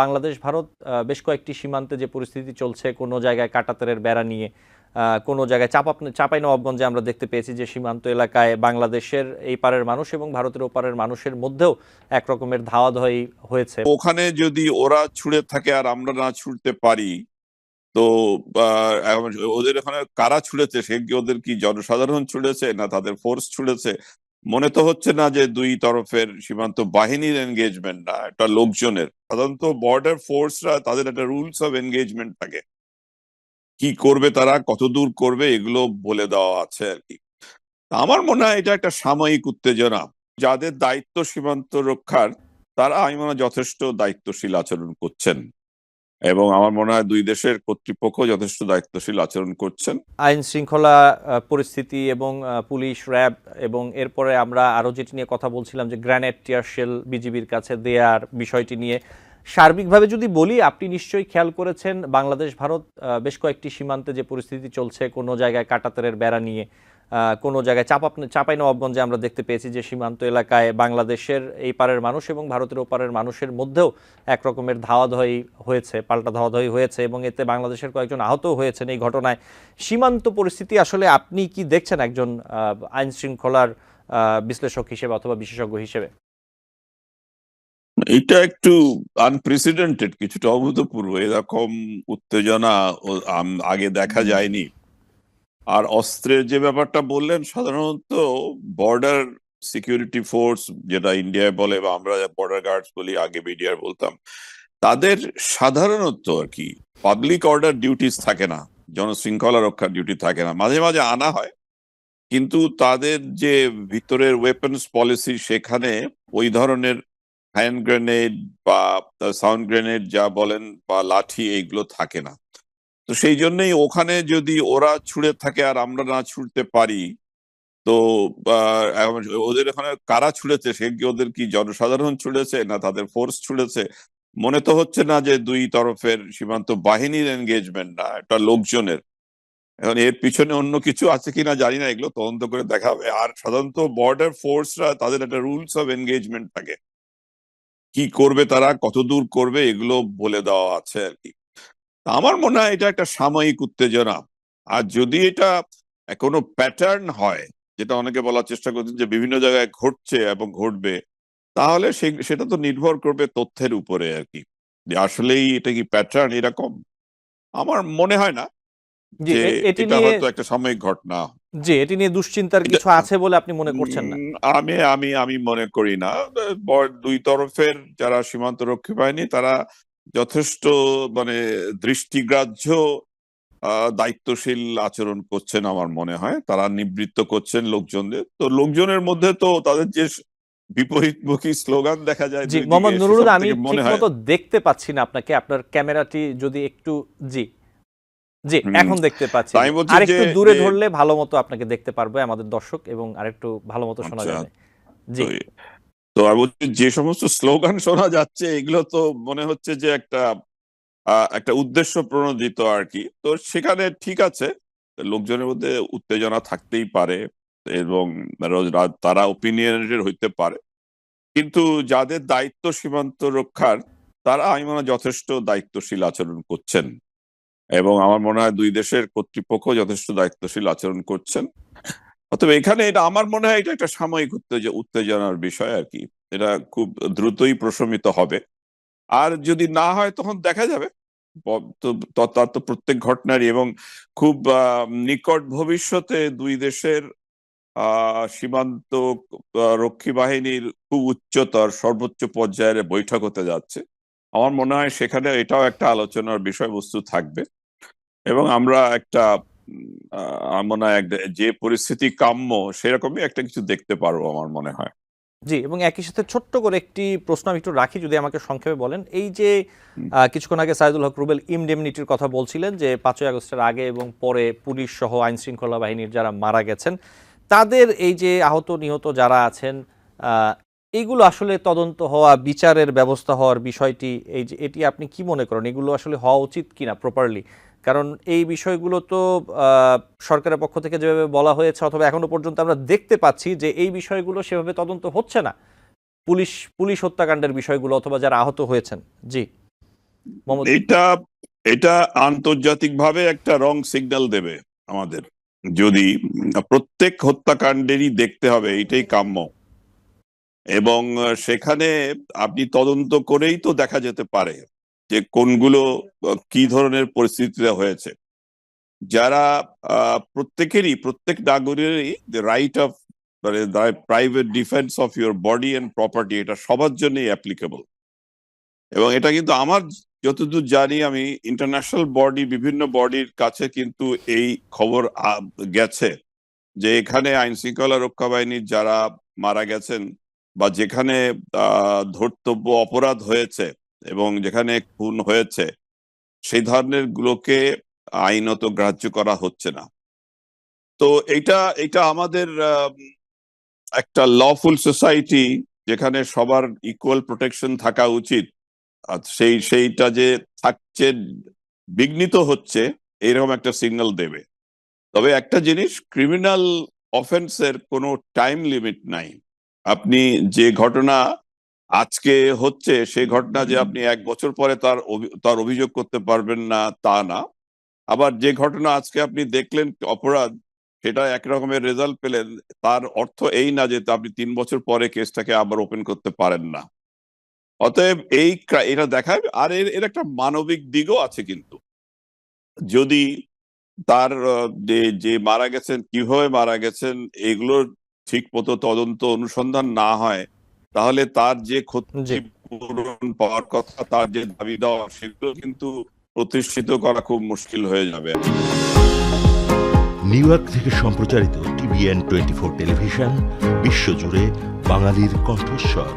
বাংলাদেশ, ভারত বেশ কয়েকটি সীমান্তে যে পরিস্থিতি চলছে, কোনো জায়গায় কাটাতারের বেড়া নিয়ে কোনো জায়গায় চাপাপ চাপাই নবাবগঞ্জে আমরা দেখতে পেয়েছি যে সীমান্ত এলাকায় বাংলাদেশের এই পারের মানুষ এবং ভারতের ওপারের মানুষের মধ্যেও এক রকমের ধাওয়া ধাওয়ি হয়েছে। ওখানে যদি ওরা ছুড়ে থাকে আর আমরা না ছুড়তে পারি, তো ওদের ওখানে কারা ছুড়েছে? সে কি ওদের কি জনসাধারণ ছুড়েছে না তাদের ফোর্স ছুড়েছে? মনে তো হচ্ছে না যে দুই তরফের সীমান্ত বাহিনীর এনগেজমেন্ট না, একটা লোকজনের। সাধারণত বর্ডার ফোর্সরা তাদের একটা রুলস অফ এনগেজমেন্ট থাকে। কি করবে তারা, কত দূর করবে, এগুলো বলে দেওয়া আছে আর কি। আমার মনে হয় এটা একটা সাময়িক উত্তেজনা। যাদের দায়িত্ব সীমান্ত রক্ষার, তারা আমি মনে যথেষ্ট দায়িত্বশীল আচরণ করছেন। এবং আমার মনে হয় দুই দেশের কর্তৃপক্ষ যথেষ্ট দায়িত্বশীল আচরণ করছেন। আইন শৃঙ্খলা পরিস্থিতি এবং পুলিশ, র্যাব এবং এরপরে আমরা আরও যেটি নিয়ে কথা বলছিলাম যে গ্র্যানেড টিয়ারশেল বিজিবির কাছে দেয়ার বিষয়টি নিয়ে। সার্বিকভাবে যদি বলি, আপনি নিশ্চয়ই খেয়াল করেছেন, বাংলাদেশ, ভারত বেশ কয়েকটি সীমান্তে যে পরিস্থিতি চলছে, কোনো জায়গায় কাটাতারের বেড়া নিয়ে কোনো জায়গায় চাপাপ চাপাই নবাবগঞ্জে আমরা দেখতে পেয়েছি যে সীমান্ত এলাকায় বাংলাদেশের এই পারের মানুষ এবং ভারতের ওপারের মানুষের মধ্যেও এক রকমের ধাওয়া ধাওয়ি হয়েছে পাল্টা ধাওয়া ধাওয়ি হয়েছে এবং এতে বাংলাদেশের কয়েকজন আহত হয়েছেন এই ঘটনায়। সীমান্ত পরিস্থিতি আসলে আপনি কি দেখছেন একজন আইন শৃঙ্খলার বিশ্লেষক হিসেবে অথবা বিশেষজ্ঞ হিসেবে? এটা একটু আনপ্রেসিডেন্টেড কিছুটা অভূতপূর্ব। এরকম উত্তেজনা আগে দেখা যায়নি। আর অস্ত্রের যে ব্যাপারটা বললেন, সাধারণত বর্ডার সিকিউরিটি ফোর্স যেটা ইন্ডিয়ায় বলে বা আমরা বর্ডার গার্ডস বলি, আগে বিডিআর বলতাম, তাদের সাধারণত আর কি পাবলিক অর্ডার ডিউটিস থাকে না, জনশৃঙ্খলা রক্ষার ডিউটি থাকে না। মাঝে মাঝে আনা হয়, কিন্তু তাদের যে ভিতরের ওয়েপন্স পলিসি সেখানে ওই ধরনের হ্যান্ড গ্রেনেড বা সাউন্ড গ্রেনেড যা বলেন বা লাঠি, এইগুলো থাকে না। তো সেই জন্যই ওখানে যদি ওরা ছুড়ে থাকে আর আমরা না ছুড়তে পারি, তো ওদের ওখানে কারা ছুড়েছে? সে কি ওদের কি জনসাধারণ ছুড়েছে না তাদের ফোর্স ছুড়েছে? মনে তো হচ্ছে না যে দুই তরফের সীমান্ত বাহিনীর এনগেজমেন্ট না, একটা লোকজনের। এখন এর পিছনে অন্য কিছু আছে কিনা জানি না, এগুলো তদন্ত করে দেখা হবে আর সাধারণত বর্ডার ফোর্সরা তাদের একটা রুলস অফ এনগেজমেন্ট থাকে। কি করবে তারা, কতদূর করবে, এগুলো বলে দেওয়া আছে আর কি। আমার মনে হয় এটা একটা সাময়িক উত্তেজনা। আর যদি এটা কোনো প্যাটার্ন হয় যেটা অনেকে বলার চেষ্টা করছেন যে বিভিন্ন জায়গায় ঘটছে এবং ঘটবে তাহলে সেটা তো নির্ভর করবে তথ্যের উপরে আর কি। যে আসলেই এটা কি প্যাটার্ন এরকম? আমার মনে হয় না যে এটা হয়তো একটা সাময়িক ঘটনা। জি এটি নিয়ে দুশ্চিন্তার কিছু আছে বলে আপনি মনে করছেন না? আমি আমি আমি মনে করি না। দুই তরফের যারা সীমান্ত রক্ষী বাহিনী তারা যথেষ্ট মানে দৃষ্টিগ্রাহ্য দায়িত্বশীল আচরণ করছেন আমার মনে হয়। তারা নিবৃত্ত করছেন লোকজনদের। তো লোকজনের মধ্যে তো তাদের যে বিপরীতমুখী স্লোগান দেখা যায় জি মোহাম্মদ নুরুল আমি ঠিকমতো দেখতে পাচ্ছি না আপনাকে। আপনার ক্যামেরাটি যদি একটু জি জি এখন দেখতে পাচ্ছি। আরেকটু দূরে ধরলে ভালো মতো আপনাকে দেখতে পারবে আমাদের দর্শক এবং আরেকটু ভালো মতো শোনা আচ্ছা। যাবে। জি। তো আমি বলছি, যে সমস্ত স্লোগান শোনা যাচ্ছে, এগুলো তো মনে হচ্ছে যে একটা একটা উদ্দেশ্য প্রণোদিত আর কি। তো সেখানে ঠিক আছে, লোকজনের মধ্যে উত্তেজনা থাকতেই পারে এবং তারা ওপিনিয়নের হইতে পারে। কিন্তু যাদের দায়িত্ব সীমান্ত রক্ষার, তারা আমি মনে যথেষ্ট দায়িত্বশীল আচরণ করছেন। এবং আমার মনে হয় দুই দেশের কর্তৃপক্ষ যথেষ্ট দায়িত্বশীল আচরণ করছেন। অতএব এখানে এটা আমার মনে হয় এটা একটা সাময়িক উত্তেজ, উত্তেজনার বিষয় আর কি। এটা খুব দ্রুতই প্রশমিত হবে। আর যদি না হয় তখন দেখা যাবে। তার তো প্রত্যেক ঘটনারই এবং খুব নিকট ভবিষ্যতে দুই দেশের সীমান্ত রক্ষী বাহিনীর খুব উচ্চতর, সর্বোচ্চ পর্যায়ের বৈঠক হতে যাচ্ছে। আমার মনে হয় সেখানে এটাও একটা আলোচনার বিষয়বস্তু থাকবে। এবং আমরা একটা আমার মনে হয় যে পরিস্থিতি কাম্য সেরকমই একটা কিছু দেখতে পারব আমার মনে হয়। জি এবং একই সাথে ছোট্ট করে একটি প্রশ্ন আমি একটু রাখি যদি আমাকে সংক্ষেপে বলেন। এই যে কিছুক্ষণ আগে সাইদুল হক রুবেল ইমডেমনিটির কথা বলছিলেন যে পাঁচই আগস্টের আগে এবং পরে পুলিশ সহ আইন শৃঙ্খলা বাহিনীর যারা মারা গেছেন তাদের এই যে আহত নিহত যারা আছেন আহ, এইগুলো আসলে তদন্ত হওয়া বিচারের ব্যবস্থা হওয়ার বিষয়টি এই যে এটি আপনি কি মনে করেন? এগুলো আসলে হওয়া উচিত কিনা প্রপারলি কারণ এই বিষয়গুলো তো সরকারের পক্ষ থেকে যেভাবে বলা হয়েছে অথবা এখনও পর্যন্ত আমরা দেখতে পাচ্ছি যে এই বিষয়গুলো সেভাবে তদন্ত হচ্ছে না। পুলিশ পুলিশ হত্যাকাণ্ডের বিষয়গুলো অথবা যারা আহত হয়েছেন। জি। এটা এটা আন্তর্জাতিকভাবে একটা রং সিগন্যাল দেবে আমাদের। যদি প্রত্যেক হত্যাকাণ্ডেরই দেখতে হবে, এটাই কাম্য। এবং সেখানে আপনি তদন্ত করেই তো দেখা যেতে পারে। যে কোনগুলো কি ধরনের পরিস্থিতিতে হয়েছে। যারা প্রত্যেকেরই, প্রত্যেক নাগরিকেরই রাইট অফ মানে private defence of your body and property এটা সবার জন্যই অ্যাপ্লিকেবল এবং এটা কিন্তু আমার যতদূর জানি, আমি ইন্টারন্যাশনাল বডি বিভিন্ন বডির কাছে কিন্তু এই খবর গেছে যে এখানে আইন শৃঙ্খলা রক্ষা বাহিনীর যারা মারা গেছেন বা যেখানে ধর্তব্য অপরাধ হয়েছে এবং যেখানে খুন হয়েছে, সেই ধরনের গুলোকে আইনত গ্রাহ্য করা হচ্ছে না। তো এটা এটা আমাদের একটা লফুল সোসাইটি যেখানে সবার ইকুয়াল প্রোটেকশন থাকা উচিত। সেই, সেইটা যে থাকছে, বিঘ্নিত হচ্ছে এরকম একটা সিগন্যাল দেবে। তবে একটা জিনিস ক্রিমিনাল অফেন্সের কোনো টাইম লিমিট নাই। আপনি যে ঘটনা আজকে হচ্ছে সেই ঘটনা যে আপনি এক বছর পরে তার তার অভিযোগ করতে পারবেন না তা না। আবার যে ঘটনা আজকে আপনি দেখলেন অপরাধ সেটা এক রকমের রেজাল্ট পেলেন তার অর্থ এই না যে আপনি তিন বছর পরে কেসটাকে আবার ওপেন করতে পারেন না। অতএব এই এটা দেখায় আর এর এর একটা মানবিক দিকও আছে কিন্তু। যদি তার যে যে মারা গেছেন কীভাবে মারা গেছেন এগুলোর ঠিক মতো তদন্ত অনুসন্ধান না হয় তাহলে তার যে ক্ষতি পূরণ পাওয়ার কথা তার যে দাবি দেওয়া সেগুলো কিন্তু প্রতিষ্ঠিত করা খুব মুশকিল হয়ে যাবে। নিউ ইয়র্ক থেকে সম্প্রচারিত টিভিএন টোয়েন্টি ফোর টেলিভিশন বিশ্বজুড়ে বাঙালির কণ্ঠস্বর।